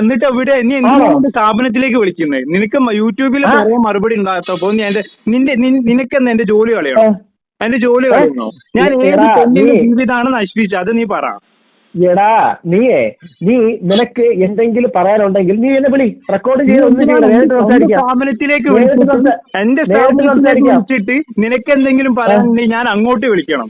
എന്നിട്ട് ഇവിടെ നീ എന്തുകൊണ്ട് സ്ഥാപനത്തിലേക്ക് വിളിക്കുന്നത് നിനക്ക് യൂട്യൂബിൽ പറയാൻ മറുപടി ഉണ്ടാകത്തപ്പോ നീ എന്റെ നിന്റെ നിനക്ക് നിനക്കെന്ന് എന്റെ ജോലി കളയണോ. എന്റെ ജോലി കളയണോ? ഞാൻ ഏത് പെണ്ണിന്റെ ജീവിതമാണ് നശിപ്പിച്ചത്? അത് നീ പറ. എടാ നീയേ നീ നിനക്ക് എന്തെങ്കിലും പറയാനുണ്ടെങ്കിൽ നീ എന്നെ വിളി. റെക്കോർഡ് ചെയ്ത് ഒന്നും ചെയ്യണം നേരിട്ട് സംസാരിക്കാം. നിനക്ക് എന്തെങ്കിലും പറയാനുണ്ടെങ്കിൽ ഞാൻ അങ്ങോട്ട് വിളിക്കണം.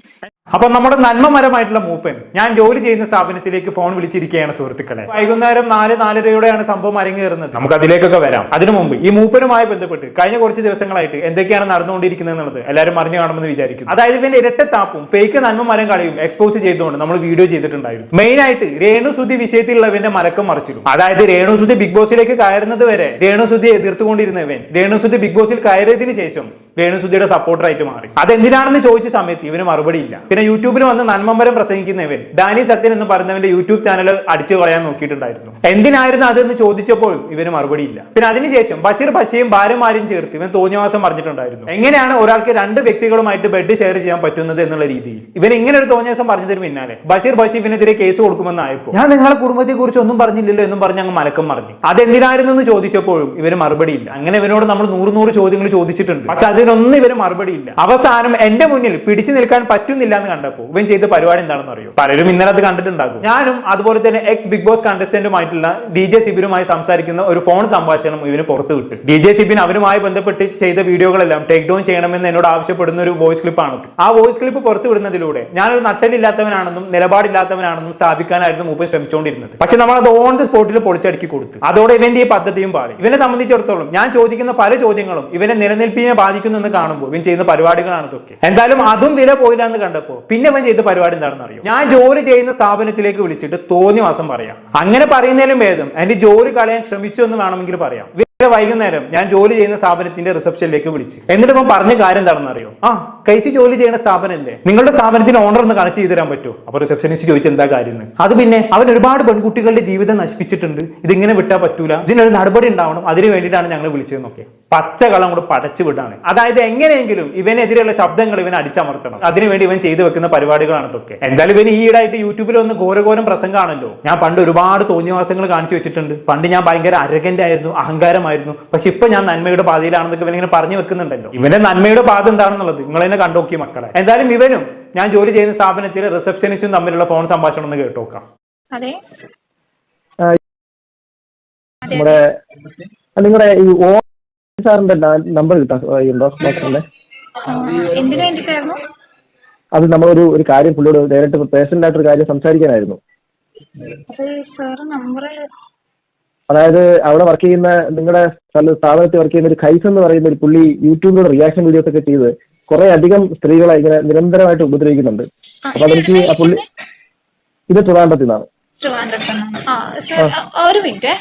അപ്പൊ നമ്മുടെ നന്മമരമായിട്ടുള്ള മൂപ്പൻ ഞാൻ ജോലി ചെയ്യുന്ന സ്ഥാപനത്തിലേക്ക് ഫോൺ വിളിച്ചിരിക്കുകയാണ് സുഹൃത്തുക്കളെ. വൈകുന്നേരം നാല് നാലരയോടെയാണ് സംഭവം അരങ്ങേറുന്നത്. നമുക്ക് അതിലേക്കൊക്കെ വരാം. അതിനു മുമ്പ് ഈ മൂപ്പനുമായി ബന്ധപ്പെട്ട് കഴിഞ്ഞ കുറച്ച് ദിവസങ്ങളായിട്ട് എന്തൊക്കെയാണ് നടന്നുകൊണ്ടിരിക്കുന്നത് എന്നുള്ളത് എല്ലാവരും അറിഞ്ഞു കാണുമെന്ന് വിചാരിക്കുന്നു. അതായത് ഇവന്റെ ഇരട്ടത്താപ്പും ഫേക്ക് നന്മമരം കളിയും എക്സ്പോസ് ചെയ്തുകൊണ്ട് നമ്മൾ വീഡിയോ ചെയ്തിട്ടുണ്ടായിരുന്നു. മെയിൻ ആയിട്ട് രേണുസുതി വിഷയത്തിലുള്ളവന്റെ മലക്കം മറിച്ചിടും. അതായത് രേണുസുതി ബിഗ് ബോസിലേക്ക് കയറുന്നത് വരെ രേണുസുതി എതിർത്തുകൊണ്ടിരുന്നവൻ രേണുസുതി ബിഗ് ബോസിൽ കയറിയതിനു ശേഷം രേണുസുതിയുടെ സപ്പോർട്ടറായിട്ട് മാറി. അതെന്തിനാണെന്ന് ചോദിച്ച സമയത്ത് ഇവന് മറുപടി ഇല്ല. പിന്നെ യൂട്യൂബിൽ വന്ന് നന്മമ്പരം പ്രസംഗിക്കുന്നവൻ ഡാനി സത്യൻ എന്ന് പറയുന്നവന്റെ യൂട്യൂബ് ചാനൽ അടിച്ചു കളയാൻ നോക്കിയിട്ടുണ്ടായിരുന്നു. എന്തിനായിരുന്നു അതെന്ന് ചോദിച്ചപ്പോഴും ഇവന് മറുപടി ഇല്ല. പിന്നെ അതിനുശേഷം ബഷീർ ബഷയും ഭാര്യമാരും ചേർത്ത് ഇവൻ തോന്നിയവാസം പറഞ്ഞിട്ടുണ്ടായിരുന്നു. എങ്ങനെയാണ് ഒരാൾക്ക് രണ്ട് വ്യക്തികളുമായിട്ട് ബെഡ് ഷെയർ ചെയ്യാൻ പറ്റുന്നത് എന്നുള്ള രീതിയിൽ? ഇവൻ ഇങ്ങനെ ഒരു തോന്നിയവാസം പറഞ്ഞതിന് പിന്നാലെ. ബഷീർ ബഷീർ ഇവനെതിരെ കേസ് കൊടുക്കുമെന്നായപ്പോൾ. ഞാൻ നിങ്ങളെ കുടുംബത്തെ കുറിച്ച് ഒന്നും പറഞ്ഞില്ലല്ലോ എന്നും പറഞ്ഞ് അങ്ങ് മലക്കം മറിഞ്ഞു. അതെന്തിനായിരുന്നു എന്ന് ചോദിച്ചപ്പോഴും ഇവർ മറുപടിയില്ല അങ്ങനെ ഇവനോട് നമ്മൾ നൂറ് നൂറ് ചോദ്യങ്ങൾ ചോദിച്ചിട്ടുണ്ട്. പക്ഷെ അതിനൊന്നും ഇവർ മറുപടിയില്ല അവസാനം എന്റെ മുന്നിൽ പിടിച്ചു നിൽക്കാൻ പറ്റുന്നില്ല എന്ന് കണ്ടപ്പോൾ ഇവൻ ചെയ്ത പരിപാടി എന്താണെന്ന് അറിയോ? പലരും ഇന്നലെ അത് കണ്ടിട്ടുണ്ടാകും. ഞാനും അതുപോലെ തന്നെ എക്സ് ബിഗ് ബോസ് കണ്ടസ്റ്റന്റുമായിട്ടുള്ള ഡി ജെ സിബിനുമായി സംസാരിക്കുന്ന ഒരു ഫോൺ സംഭാഷണം ഇവന് പുറത്തു വിട്ടു. ഡി ജെ സിബിൻ അവരുമായി ബന്ധപ്പെട്ട് ചെയ്ത വീഡിയോകളെല്ലാം ടേക്ക് ഡൗൺ ചെയ്യണമെന്ന് എന്നോട് ആവശ്യപ്പെടുന്ന ഒരു വോയിസ് ക്ലിപ്പാണ് ആ വോയിസ് ക്ലിപ്പ് പുറത്തുവിടുന്നതിലൂടെ ഞാനൊരു നട്ടലില്ലാത്തവനാണെന്നും നിലപാടില്ലാത്തവനാണെന്നും സ്ഥാപിക്കാനായിരുന്നു മൂപ്പൻ ശ്രമിച്ചുകൊണ്ടിരുന്നത് പക്ഷെ നമ്മൾ അത് ഓൺ ദ സ്പോട്ടിൽ പൊളിച്ചടുക്കി കൊടുത്തു. അതോടെ ഇവന്റെ ഈ പദ്ധതിയും പാടി ഇവനെ സംബന്ധിച്ചിടത്തോളം ഞാൻ ചോദിക്കുന്ന പല ചോദ്യങ്ങളും ഇവനെ നിലനിൽപ്പിനെ ബാധിക്കുന്നു എന്ന് കാണുമ്പോൾ ഇവൻ ചെയ്യുന്ന പരിപാടികളാണ് ഇതൊക്കെ. എന്തായാലും അതും വില പോയില്ല എന്ന് കണ്ടപ്പോൾ പിന്നെ ഇവൻ ചെയ്ത പരിപാടി എന്താണെന്ന് അറിയാം? ഞാൻ ജോലി ചെയ്യുന്ന സ്ഥാപനത്തിലേക്ക് വിളിച്ചിട്ട് തോന്നിയ മാസം പറയാം. അങ്ങനെ പറയുന്നതിലും ഭേദം എന്റെ ജോലി കളയാൻ ശ്രമിച്ചു എന്ന് വേണമെങ്കിൽ പറയാം. ഇന്നലെ വൈകുന്നേരം ഞാൻ ജോലി ചെയ്യുന്ന സ്ഥാപനത്തിന്റെ റിസപ്ഷനിലേക്ക് വിളിച്ചു. എന്നിട്ട് ഇപ്പം പറഞ്ഞ കാര്യം എന്താണെന്ന് അറിയോ ആ കൈസി ജോലി ചെയ്യുന്ന സ്ഥാപനമല്ലേ നിങ്ങളുടെ സ്ഥാപനത്തിന് ഓണർ ഒന്ന് കണക്ട് ചെയ്ത് തരാൻ പറ്റുമോ? അപ്പൊ റിസപ്ഷനിസ്റ്റ് ചോദിച്ചു എന്താ കാര്യം അത് പിന്നെ അവൻ ഒരുപാട് പെൺകുട്ടികളുടെ ജീവിതം നശിപ്പിച്ചിട്ടുണ്ട്. ഇതിങ്ങനെ വിട്ടാൽ പറ്റൂല. ഇതിനൊരു നടപടി ഉണ്ടാവണം. അതിന് വേണ്ടിയിട്ടാണ് ഞങ്ങൾ വിളിച്ചതെന്നൊക്കെ. പച്ചകളം കൂടെ പടച്ചു വിടാണ്. അതായത് എങ്ങനെയെങ്കിലും ഇവനെതിരെയുള്ള ശബ്ദങ്ങൾ ഇവൻ അടിച്ചമർത്തണം. അതിനുവേണ്ടി ഇവൻ ചെയ്തു വെക്കുന്ന പരിപാടികളാണ് ഇതൊക്കെ. എന്തായാലും ഇവൻ ഈയിടായിട്ട് യൂട്യൂബിൽ ഒന്ന് ഘോരഘോരം പ്രസംഗമാണല്ലോ. ഞാൻ പണ്ട് ഒരുപാട് തോന്നിയവാസങ്ങൾ കാണിച്ചു വെച്ചിട്ടുണ്ട്. പണ്ട് ഞാൻ ഭയങ്കര അരകന്റെ ആയിരുന്നു അഹങ്കാരമായിരുന്നു. പക്ഷെ ഇപ്പൊ ഞാൻ നന്മയുടെ പാതയിലാണെന്നൊക്കെ ഇവൻ ഇങ്ങനെ പറഞ്ഞു വെക്കുന്നുണ്ടല്ലോ. ഇവന്റെ നന്മയുടെ പാത എന്താണെന്നുള്ളത് നിങ്ങൾ തന്നെ കണ്ടോക്കി മക്കളെ. എന്തായാലും ഇവനും ഞാൻ ജോലി ചെയ്യുന്ന സ്ഥാപനത്തിലെ റിസപ്ഷനിസ്റ്റും തമ്മിലുള്ള ഫോൺ സംഭാഷണം ഒന്ന് കേട്ടോക്കാം അതെ. നമ്മുടെ നിങ്ങളുടെ ഈ ഓ സാറിന്റെ നമ്പർ കിട്ടാൻ ഉണ്ടോ? ഡോക്ടറിന്റെ അത് നമ്മളൊരു ഒരു ഒരു കാര്യം പുള്ളിയോട് നേരിട്ട് പേഴ്സണൽ ആയിട്ട് ഒരു കാര്യം സംസാരിക്കാനായിരുന്നു. അതായത് അവിടെ വർക്ക് ചെയ്യുന്ന നിങ്ങളുടെ സ്ഥാപനത്തിൽ വർക്ക് ചെയ്യുന്ന ഒരു കൈസ് എന്ന് പറയുന്ന ഒരു പുള്ളി യൂട്യൂബിലൂടെ റിയാക്ഷൻ വീഡിയോസ് ഒക്കെ ചെയ്ത് കുറെ അധികം സ്ത്രീകളെ ഇങ്ങനെ നിരന്തരമായിട്ട് ഉപദ്രവിക്കുന്നുണ്ട്. അപ്പൊ അതെനിക്ക് ആ പുള്ളി ഇത് ട്രിവാൻഡ്രത്തിൽ നിന്നാണ് ഒരു മിനിറ്റ്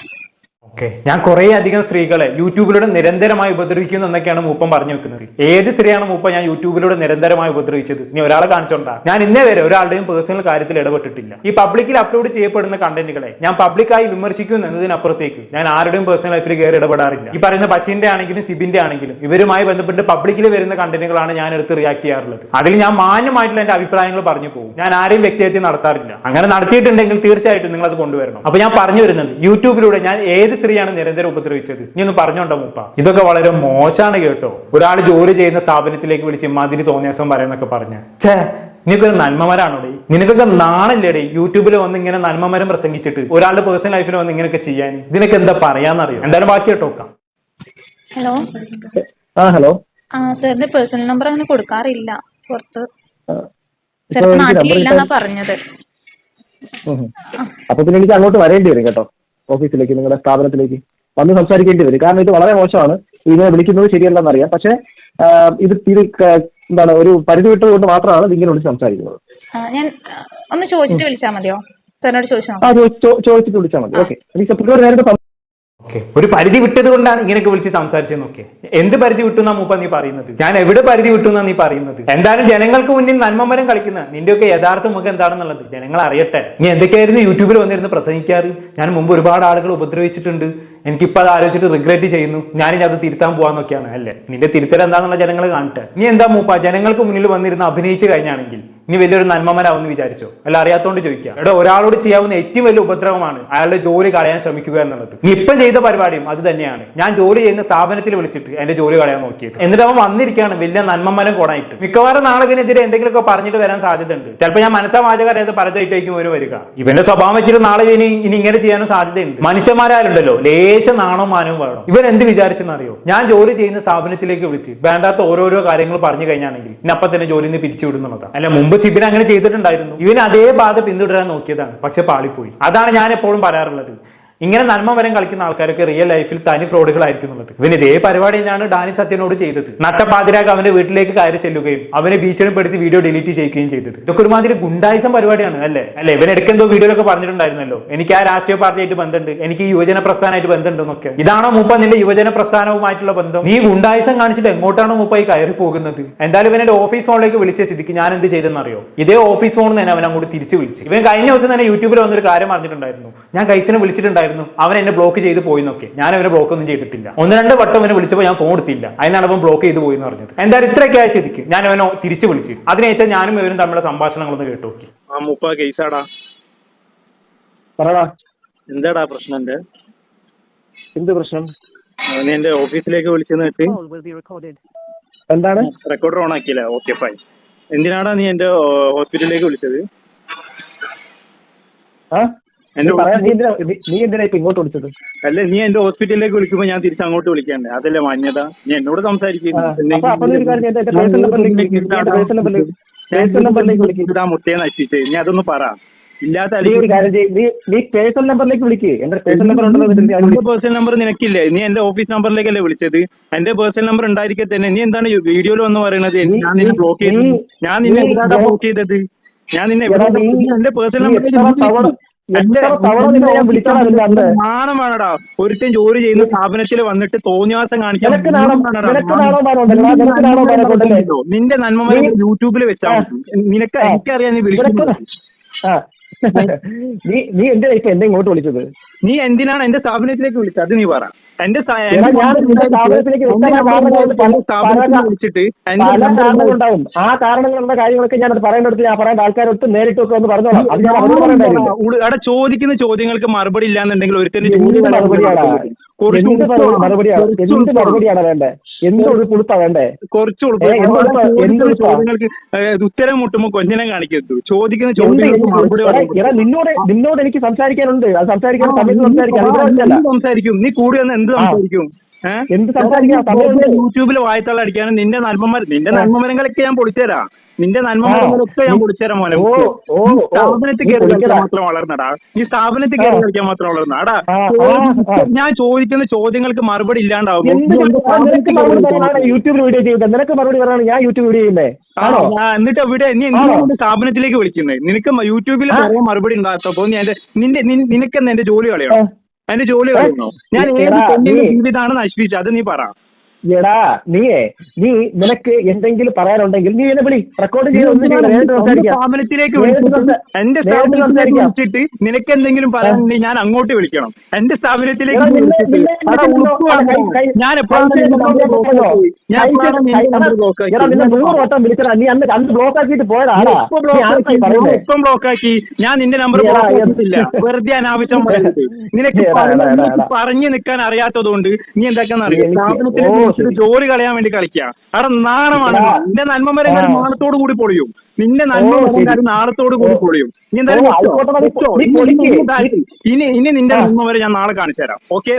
ഓക്കെ. ഞാൻ കുറെ അധികം സ്ത്രീകളെ യൂട്യൂബിലൂടെ നിരന്തരമായി ഉപദ്രവിക്കുന്നു എന്നൊക്കെയാണ് മൂപ്പം പറഞ്ഞു വെക്കുന്നത്. ഏത് സ്ത്രീയാണ് മൂപ്പം ഞാൻ യൂട്യൂബിലൂടെ നിരന്തരമായി ഉപദ്രവിച്ചത്? നീ ഒരാളെ കാണിച്ചോണ്ടാ. ഞാൻ ഇന്നേ വരെ ഒരാളുടെയും പേഴ്സണൽ കാര്യത്തിൽ ഇടപെട്ടിട്ടില്ല. ഈ പബ്ലിക്കിൽ അപ്ലോഡ് ചെയ്യപ്പെടുന്ന കണ്ടന്റുകളെ ഞാൻ പബ്ലിക്കായി വിമർശിക്കുന്നു എന്നതിനപ്പുറത്തേക്ക് ഞാൻ ആരുടെയും പേഴ്സണൽ ലൈഫിൽ കയറി ഇടപെടാറില്ല. ഈ പറയുന്ന ബഷീന്റെ ആണെങ്കിലും സിബിന്റെ ആണെങ്കിലും ഇവരുമായി ബന്ധപ്പെട്ട് പബ്ലിക്കിൽ വരുന്ന കണ്ടന്റുകളാണ് ഞാൻ എടുത്ത് റിയാക്ട് ചെയ്യാറുള്ളത്. അതിൽ ഞാൻ മാന്യമായിട്ടുള്ള എന്റെ അഭിപ്രായങ്ങൾ പറഞ്ഞു പോകും. ഞാൻ ആരെയും വ്യക്തിഹത്യ നടത്താറില്ല. അങ്ങനെ നടത്തിയിട്ടുണ്ടെങ്കിൽ തീർച്ചയായിട്ടും നിങ്ങൾ അത് കൊണ്ടുവരണം. അപ്പൊ ഞാൻ പറഞ്ഞു വരുന്നത് യൂട്യൂബിലൂടെ ഞാൻ ഏത് സ്ത്രീയാണ് നിരന്തരം ഉപദ്രവിച്ചത്. നീ ഒന്ന് പറഞ്ഞോണ്ടോ മുപ്പ? ഇതൊക്കെ വളരെ മോശമാണ് കേട്ടോ. ഒരാൾ ജോലി ചെയ്യുന്ന സ്ഥാപനത്തിലേക്ക് വിളിച്ച് ഇമാതിരി തോന്നിയാസം പറയുന്നൊക്കെ പറഞ്ഞ്. ചേ നിനക്കൊരു നന്മമരാണോടെ? നിനക്കൊക്കെ നാണല്ലേടേ യൂട്യൂബിൽ വന്ന് ഇങ്ങനെ നന്മമരം പ്രസംഗിച്ചിട്ട്? ഒരാളുടെ പേഴ്സണൽ ലൈഫിൽ വന്ന് ഇങ്ങനെയൊക്കെ ചെയ്യാൻ ഇതിനൊക്കെ എന്താ പറയാന്നറിയോ? എന്തായാലും ബാക്കി കേട്ടോ ഹലോ? ആ ഹലോ? ആ സാറിന്റെ പേഴ്സണൽ നമ്പർ അങ്ങനെ കൊടുക്കാറില്ല. പുറത്ത് പറഞ്ഞത്. അപ്പൊ പിന്നെ എനിക്ക് അങ്ങോട്ട് വരേണ്ടി വരും കേട്ടോ. ഓഫീസിലേക്ക് നിങ്ങളുടെ സ്ഥാപനത്തിലേക്ക് വന്ന് സംസാരിക്കേണ്ടി വരും. കാരണം ഇത് വളരെ മോശമാണ്. ഇതിനെ വിളിക്കുന്നത് ശരിയല്ലെന്ന് അറിയാം പക്ഷേ ഇത് ഇത് എന്താണ് ഒരു പരിധി വിട്ടത് കൊണ്ട് മാത്രമാണ് ഇങ്ങനെ വിളിച്ച് സംസാരിക്കുന്നത്. ഞാൻ ഒന്ന് ചോദിച്ചിട്ട് വിളിച്ചാൽ മതിയോ? സാറിനോട് ചോദിച്ചോ? ആ ചോ- ചോ- ചോദിച്ചിട്ട് വിളിച്ചാൽ മതി. ഓക്കെ. എനിക്ക് നേരിട്ട് സം- ഓക്കെ ഒരു പരിധി വിട്ടത് കൊണ്ടാണ് ഇങ്ങനെയൊക്കെ വിളിച്ച് സംസാരിച്ചത് ഓക്കെ എന്ത് പരിധി വിട്ടു എന്നാ മൂപ്പ നീ പറയുന്നത്? ഞാൻ എവിടെ പരിധി വിട്ടു എന്നാ നീ പറയുന്നത്? എന്തായാലും ജനങ്ങൾക്ക് മുന്നിൽ നന്മമരം കളിക്കുന്ന നിന്റെയൊക്കെ യഥാർത്ഥ മുഖം എന്താണെന്നുള്ളത് ജനങ്ങൾ അറിയട്ടെ. നീ എന്തൊക്കെയായിരുന്നു യൂട്യൂബിൽ വന്നിരുന്ന് പ്രസംഗിക്കാറ്? ഞാൻ മുമ്പ് ഒരുപാട് ആളുകൾ ഉപദ്രവിച്ചിട്ടുണ്ട്. എനിക്കിപ്പോൾ അത് ആലോചിച്ചിട്ട് റിഗ്രറ്റ് ചെയ്യുന്നു. ഞാനിനി അത് തിരുത്താൻ പോവാന്നൊക്കെയാണ് അല്ലേ? നിന്റെ തിരുത്തൽ എന്താണെന്നുള്ള ജനങ്ങൾ കാണട്ടെ. നീ എന്താ മൂപ്പ? ജനങ്ങൾക്ക് മുന്നിൽ വന്നിരുന്ന് അഭിനയിച്ചു കഴിഞ്ഞാണെങ്കിൽ ഇനി വലിയൊരു നന്മമനാവെന്ന് വിചാരിച്ചോ? അല്ല അറിയാത്തോണ്ട് ചോദിക്കാം. എടാ ഒരാളോട് ചെയ്യാവുന്ന ഏറ്റവും വലിയ ഉപദ്രവമാണ് അയാളുടെ ജോലി കളയാൻ ശ്രമിക്കുക എന്നുള്ളത്. നീ ഇപ്പം ചെയ്ത പരിപാടിയും അത് തന്നെയാണ്. ഞാൻ ജോലി ചെയ്യുന്ന സ്ഥാപനത്തിൽ വിളിച്ചിട്ട് എന്റെ ജോലി കളയാൻ നോക്കിയത്. എന്നിട്ട് അവൻ വന്നിരിക്കുകയാണ് വലിയ നന്മമനം കൊണായിട്ട് മിക്കവാറും നാളെ ഇവനെതിരെ എന്തെങ്കിലുമൊക്കെ പറഞ്ഞിട്ട് വരാൻ സാധ്യതയുണ്ട്. ചിലപ്പോൾ ഞാൻ മനസ്സാ വാചകം അറിയാതെ പരതായിട്ടായിരിക്കും ഒരു വരിക. ഇവന്റെ സ്വഭാവം വെച്ചിട്ട് നാളെ ഇനി ഇനി ഇങ്ങനെ ചെയ്യാനും സാധ്യതയുണ്ട്. മനുഷ്യന്മാരായാലുണ്ടല്ലോ ലേശം നാണോ മാനവും വേണം. ഇവൻ എന്ത് വിചാരിച്ചെന്നറിയോ? ഞാൻ ജോലി ചെയ്യുന്ന സ്ഥാപനത്തിലേക്ക് വിളിച്ച് വേണ്ടാത്ത ഓരോരോ കാര്യങ്ങൾ പറഞ്ഞു കഴിഞ്ഞാണെങ്കിൽ ഇനി അപ്പം തന്നെ ജോലിയിൽ നിന്ന് പിരിച്ചു വിടുന്നുള്ളതാണ് അല്ല മുമ്പ് സിബിൻ അങ്ങനെ ചെയ്തിട്ടുണ്ടായിരുന്നു. ഇവൻ അതേ ബാധ പിന്തുടരാൻ നോക്കിയതാണ്. പക്ഷെ പാളിപ്പോയി. അതാണ് ഞാൻ എപ്പോഴും പറയാറുള്ളത്. ഇങ്ങനെ നന്മ വരം കളിക്കുന്ന ആൾക്കാരൊക്കെ റിയൽ ലൈഫിൽ തനി ഫ്രോഡുകളായിരിക്കും എന്നുള്ളത്. ഇവൻ ഇതേ പരിപാടി തന്നെയാണ് ഡാനി സത്യനോട് ചെയ്തത്. നട്ടപ്പാതിരാക്ക് അവന്റെ വീട്ടിലേക്ക് കയറി ചെല്ലുകയും അവനെ ഭീഷണിപ്പെടുത്തി വീഡിയോ ഡിലീറ്റ് ചെയ്യുകയും ചെയ്തത്. ഇതൊക്കെ ഒരുമാതിരി ഗുണ്ടായിസം പരിപാടിയാണ് അല്ലേ? അല്ലെ ഇവൻ എടുക്കെന്തോ വീഡിയോയിലൊക്കെ പറഞ്ഞിട്ടുണ്ടായിരുന്നല്ലോ. എനിക്ക് ആ രാഷ്ട്രീയ പാർട്ടിയായിട്ട് ബന്ധമുണ്ട് എനിക്ക് യുവജന പ്രസ്ഥാനമായിട്ട് ബന്ധമുണ്ടെന്നൊക്കെ. ഇതാണോ മൂപ്പ നിന്റെ യുവജന പ്രസ്ഥാനവുമായിട്ടുള്ള ബന്ധം? നീ ഗുണ്ടായിസം കാണിച്ചിട്ട് എങ്ങോട്ടാണോ മൂപ്പ ഈ കയറി പോകുന്നത്? എന്തായാലും ഇവൻ എന്റെ ഓഫീസ് ഫോണിലേക്ക് വിളിച്ച സ്ഥിതിക്ക് ഞാൻ എന്ത് ചെയ്തെന്നറിയോ? ഇതേ ഓഫീസ് ഫോണിൽ തന്നെ അവൻ അങ്ങോട്ട് തിരിച്ചു വിളിച്ചു. ഇവൻ കഴിഞ്ഞ ദിവസം തന്നെ യൂട്യൂബിൽ വന്നൊരു കാര്യം പറഞ്ഞിട്ടുണ്ടായിരുന്നു ഞാൻ കൈസിനെ വിളിച്ചിട്ടുണ്ടായിരുന്നു. അവൻ എന്നെ ബ്ലോക്ക് ചെയ്ത് പോയി എന്നൊക്കെ ഞാൻ അവനെ ബ്ലോക്ക് ഒന്നും ചെയ്തിട്ടില്ല. ഒന്ന് രണ്ട് വട്ടം അവനെ വിളിച്ചപ്പോൾ ഞാൻ ഫോൺ എടുത്തില്ല. അതിനാണ് അവൻ ബ്ലോക്ക് ചെയ്ത് പോയി എന്ന് പറഞ്ഞത്. എന്തായാലും ഇത്രയൊക്കെ ആയ സ്ഥിതിക്ക് ഞാൻ അവനോ തിരിച്ചു വിളിച്ച്. അതിനുശേഷം ഞാനും ഇവരും തമ്മിലുള്ള സംഭാഷണങ്ങളൊന്ന് കേട്ടു നോക്കി. ആ മുപ്പ കേസാടാ പറടാ. എന്താടാ പ്രശ്നം എന്റെ എന്ത് പ്രശ്നം? എന്റെ ഓഫീസിലേക്ക് വിളിച്ചെന്ന് വെച്ച്. എന്താണ്? റെക്കോർഡർ ഓൺ ആക്കിയില്ല. ഓക്കെ ഫൈൻ എന്തിനാടാ നീ എന്റെ ഹോസ്പിറ്റലിലേക്ക് വിളിച്ചത്? നീ എന്തിനാ ഇപ്പൊ ഇങ്ങോട്ട് വിളിച്ചത്? അല്ല നീ എന്റെ ഹോസ്പിറ്റലിലേക്ക് വിളിക്കുമ്പോ ഞാൻ തിരിച്ച് അങ്ങോട്ട് വിളിക്കണ്ടേ? അതല്ലേ മാന്യത? നീ എന്നോട് സംസാരിക്കും. ആ, അപ്പൊ അപ്പൊ നീ ഒരു കാര്യം ചെയ്യ്, എന്റെ പേഴ്സണൽ നമ്പറിലേക്ക് വിളിക്ക്. എന്റെ പേഴ്സണൽ നമ്പറിലേക്ക് പേഴ്സണൽ നമ്പറിലേക്ക് വിളിക്ക്. ഇതാ മുത്തേ നശിപ്പിച്ചേ നീ അതൊന്ന് പറ. ഇല്ലാത്ത നീ പേഴ്സണൽ നമ്പറിലേക്ക് വിളിക്ക്. എന്റെ പേഴ്സണൽ നമ്പർ വിളിക്ക്. പേഴ്സണൽ നമ്പർ നിനക്കില്ലേ? നീ എന്റെ ഓഫീസ് നമ്പറിലേക്കല്ലേ വിളിച്ചത്? എന്റെ പേഴ്സണൽ നമ്പർ ഉണ്ടായിരിക്കെ തന്നെ. നീ എന്താണ് വീഡിയോയിൽ വന്ന് പറയണത്? ഞാൻ നിന്നെ ബ്ലോക്ക് ചെയ്തു ഞാൻ നിന്നെ ബ്ലോക്ക് ചെയ്തത്? ഞാൻ നിന്നെ എന്റെ പേഴ്സണൽ നീ വേണടാ. ഒരുത്തൻ ജോലി ചെയ്യുന്ന സ്ഥാപനത്തിൽ വന്നിട്ട് തോന്നിയാസം കാണിക്കാൻ നിന്റെ നന്മ നീ- യൂട്യൂബിൽ വെച്ചാ. നിനക്ക്. എനിക്കറിയാൻ വിളിക്കുന്നത്. നീ നീ എന്തിനാ ഇപ്പൊ എന്നെ ഇങ്ങോട്ട് വിളിച്ചത്? നീ എന്തിനാണ് എന്റെ സ്ഥാപനത്തിലേക്ക് വിളിച്ചത്? അത് നീ പറ. എന്റെ വിളിച്ചിട്ട് ആ കാരണങ്ങളുള്ള കാര്യങ്ങളൊക്കെ ഞാൻ അത് പറയേണ്ടടുത്ത് ഞാൻ പറയേണ്ട ആൾക്കാരൊട്ട് നേരിട്ടൊക്കെ ഒന്ന് പറഞ്ഞോളാം. അവിടെ ചോദിക്കുന്ന ചോദ്യങ്ങൾക്ക് മറുപടി ഇല്ലാന്നുണ്ടെങ്കിൽ ഒരുത്തന്റെ. മറുപടിയാണ് എന്ത്. മറുപടിയാണ് വേണ്ടേ? എന്ത് ഒരു പുളുപ്പാ വേണ്ടേ? കുറച്ച് ഉത്തരം മുട്ടുമ്പോ കൊഞ്ഞനം കാണിക്കരുത്. ചോദിക്കുന്ന ചോദ്യം ചോദ്യങ്ങൾക്ക് മറുപടി എടാ, നിന്നോട് നിന്നോട് എനിക്ക് സംസാരിക്കാനുണ്ട്. അത് സംസാരിക്കാൻ സമയത്ത് സംസാരിക്കാം. സംസാരിക്കും? നീ കൂടി വന്ന് എന്ത് സംസാരിക്കും? എന്ത് സംസാരിക്കാം യൂട്യൂബിൽ വായത്തള്ള അടിക്കാനും നിന്റെ നന്മമര നിന്റെ. നന്മമരങ്ങളൊക്കെ ഞാൻ പൊളിച്ചുതരാം. നിന്റെ നന്മമരങ്ങളൊക്കെ ഞാൻ പൊളിച്ചുതരാം മോനെ. സ്ഥാപനത്തിൽ കയറി കളിക്കാൻ. മാത്രം വളർന്നടാ. നീ സ്ഥാപനത്തിൽ കയറി കളിക്കാൻ മാത്രം വളർന്നടാ. ഞാൻ ചോദിക്കുന്ന ചോദ്യങ്ങൾക്ക് മറുപടി ഇല്ലാണ്ടാവും യൂട്യൂബിൽ വീഡിയോ ചെയ്യുന്നത് നിനക്ക് മറുപടി പറയാനാണ് ഞാൻ യൂട്യൂബ് വീഡിയോ ചെയ്യുന്നത് ആണോ? എന്നിട്ട് ഇവിടെ നീ? എന്തിനാണ് സ്ഥാപനത്തിലേക്ക് വിളിക്കുന്നത് നിനക്ക് യൂട്യൂബിൽ പറയാൻ മറുപടി ഉണ്ടാകത്തപ്പോ നിന്റെ നിനക്കെന്ന് എന്റെ ജോലി കളയണോ ആ. എന്റെ ജോലി? ഞാൻ ഏത് പെണ്ണിന്റെ ജീവിതമാണ് നശിപ്പിച്ചത് അത് നീ പറ എടാ നീയേ നീ നിനക്ക് എന്തെങ്കിലും പറയാനുണ്ടെങ്കിൽ നീ എന്നെ വിളി. റെക്കോർഡ് ചെയ്ത് എന്റെ സ്ഥാപനത്തിലേക്ക് വിളിച്ചിട്ട് നിനക്ക് എന്തെങ്കിലും പറയാനുണ്ടെങ്കിൽ ഞാൻ അങ്ങോട്ട് വിളിക്കണം. എന്റെ സ്ഥാപനത്തിലേക്ക് ഞാൻ നൂറ് വട്ടം വിളിച്ചടാ. നീ അന്ന് അന്ന് ബ്ലോക്ക് ആക്കിയിട്ട് പോയതാടാ ഇപ്പൊ ബ്ലോക്ക് ആക്കി? ഞാൻ നിന്റെ നമ്പർ വെറുതെ അനാവശ്യം നിനക്ക് പറഞ്ഞ് നിൽക്കാൻ അറിയാത്തതുകൊണ്ട് നീ എന്താക്കാന്നറിയാം ശരി. ജോലി കളയാൻ വേണ്ടി കളിക്കുക അവിടെ നാണമാണ്. നിന്റെ നന്മമരങ്ങൾ വരെ നാളത്തോട് കൂടി പൊളിയും. നിന്റെ നന്മ നന്മമരങ്ങൾ നാളത്തോട് കൂടി പൊളിയും. നീ എന്തായാലും ഇനി പൊളിക്ക്. ഇനി നിന്റെ. നന്മ വരെ ഞാൻ നാളെ കാണിച്ചു തരാം. ഓക്കെ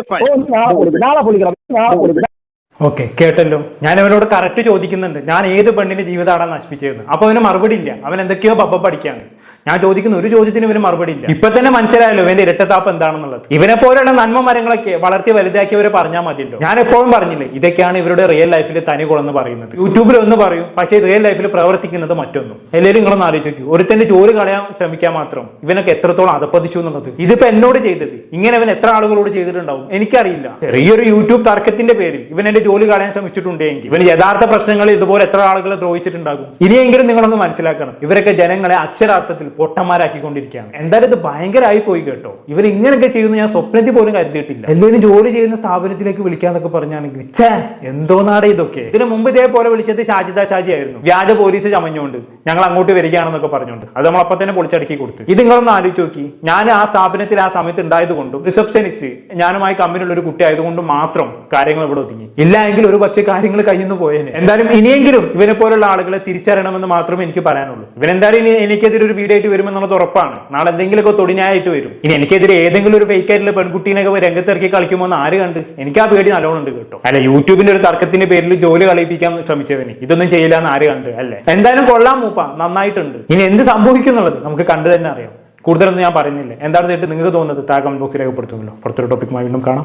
ഓക്കെ കേട്ടല്ലോ. ഞാൻ അവനോട് കറക്റ്റ് ചോദിക്കുന്നുണ്ട്. ഞാൻ ഏത് പെണ്ണിന്റെ ജീവിതമാണ് നശിപ്പിച്ചതെന്ന്. അപ്പൊ അവന് മറുപടി ഇല്ല. അവൻ എന്തൊക്കെയോ പപ്പ പഠിക്കാണ്. ഞാൻ ചോദിക്കുന്ന ഒരു ചോദ്യത്തിന് ഇവന് മറുപടി ഇല്ല. ഇപ്പൊ തന്നെ മനസ്സിലായല്ലോ ഇവന്റെ ഇരട്ടത്താപ്പ് എന്താണെന്നുള്ളത്. ഇവനെ പോലെയുള്ള നന്മ മരങ്ങളൊക്കെ വളർത്തി വലുതാക്കിയവരെ പറഞ്ഞാൽ മതിയല്ലോ. ഞാൻ എപ്പോഴും പറഞ്ഞില്ലേ ഇതൊക്കെയാണ് ഇവരുടെ റിയൽ ലൈഫിൽ തനി കുളന്ന് പറയുന്നത്. യൂട്യൂബിൽ ഒന്ന് പറയും പക്ഷേ റിയൽ ലൈഫിൽ പ്രവർത്തിക്കുന്നത് മറ്റൊന്നും. എല്ലാവരും നിങ്ങളൊന്ന് ആലോചിച്ച് നോക്കൂ. ഒരുത്തന്റെ ജോലി കളയാൻ ശ്രമിക്കാൻ മാത്രം ഇവനൊക്കെ എത്രത്തോളം അതപ്പതിച്ചു എന്നുള്ളത്. ഇതിപ്പോ എന്നോട് ചെയ്തത്? ഇങ്ങനെ ഇവൻ എത്ര ആളുകളോട് ചെയ്തിട്ടുണ്ടാവും? എനിക്കറിയില്ല. ചെറിയൊരു യൂട്യൂബ് തർക്കത്തിന്റെ പേരിൽ ഇവൻ എന്റെ ജോലി കളയാൻ ശ്രമിച്ചിട്ടുണ്ടെങ്കിൽ ഇവന് യഥാർത്ഥ പ്രശ്നങ്ങൾ ഇതുപോലെ എത്ര ആളുകളെ ദ്രോഹിച്ചിട്ടുണ്ടാകും? ഇനിയെങ്കിലും നിങ്ങളൊന്ന് മനസ്സിലാക്കണം ഇവരൊക്കെ ജനങ്ങളെ അക്ഷരാർത്ഥത്തിൽ പൊട്ടന്മാരാക്കിക്കൊണ്ടിരിക്കുകയാണ്. എന്തായാലും ഇത് ഭയങ്കരമായി പോയി കേട്ടോ. ഇവർ ഇങ്ങനെയൊക്കെ ചെയ്യുന്ന ഞാൻ സ്വപ്നത്തിൽ പോലും കരുതിയിട്ടില്ല. എല്ലാവരും ജോലി ചെയ്യുന്ന സ്ഥാപനത്തിലേക്ക് വിളിക്കാന്നൊക്കെ പറഞ്ഞാണെങ്കിൽ ഛേ എന്തോ നാടേ ഇതൊക്കെ. ഇതിന് മുമ്പ് ഇതേപോലെ വിളിച്ചത് ഷാജിദ ഷാജി ആയിരുന്നു. വ്യാജ പോലീസ് ചമഞ്ഞുകൊണ്ട് ഞങ്ങൾ അങ്ങോട്ട് വരികയാണെന്നൊക്കെ പറഞ്ഞുകൊണ്ട് അത് നമ്മൾ അപ്പം തന്നെ പൊളിച്ചടക്കി കൊടുത്തു. ഇത് നിങ്ങളൊന്ന് ആലോചിച്ച് നോക്കി. ഞാൻ ആ സ്ഥാപനത്തിൽ ആ സമയത്ത് ഉണ്ടായതുകൊണ്ടും റിസപ്ഷനിസ്റ്റ് ഞാനുമായി കമ്പനിയുള്ള ഒരു കുട്ടി ആയതുകൊണ്ടും മാത്രം കാര്യങ്ങൾ ഇവിടെ ഒതുങ്ങി. ഇല്ല എങ്കിൽ ഒരു പക്ഷേ കാര്യങ്ങൾ കഴിഞ്ഞു പോയേനെ. എന്തായാലും ഇനിയെങ്കിലും ഇവനെ പോലുള്ള ആളുകളെ തിരിച്ചറിയണമെന്ന് മാത്രമേ എനിക്ക് പറയാനുള്ളൂ. ഇവൻ എന്തായാലും ഇനി എനിക്കെതിരെ ഒരു വീഡിയോ ആയിട്ട് വരുമെന്നുള്ളത് ഉറപ്പാണ്. നാളെ എന്തെങ്കിലുമൊക്കെ തൊടിനായിട്ട് വരും. ഇനി എനിക്കെതിരെ ഏതെങ്കിലും ഒരു ഫേക്ക് ആയിട്ടുള്ള പെൺകുട്ടീനൊക്കെ രംഗത്തിറക്കി കളിക്കുമോ എന്ന് ആര് കണ്ട്? എനിക്ക് ആ പേടി നല്ലോണം ഉണ്ട് കേട്ടോ. അല്ല യൂട്യൂബിന്റെ ഒരു തർക്കത്തിന്റെ പേരിൽ ജോലി കളിപ്പിക്കാൻ ശ്രമിച്ചവന്. ഇതൊന്നും ചെയ്യില്ല എന്ന് ആര് കണ്ട്? അല്ലേ? എന്തായാലും കൊള്ളാം മൂപ്പ. നന്നായിട്ടുണ്ട്. ഇനി എന്ത് സംഭവിക്കുന്നുള്ളത് നമുക്ക് കണ്ടു തന്നെ അറിയാം. കൂടുതലൊന്നും ഞാൻ പറയുന്നില്ല. എന്താണെന്ന് നിങ്ങൾക്ക് തോന്നുന്നത്? താഴെ കമന്റ് ബോക്സിൽ രേഖപ്പെടുത്തുമല്ലോ. പുറത്തൊരു ടോപ്പിക്കുമായി വീണ്ടും കാണാം.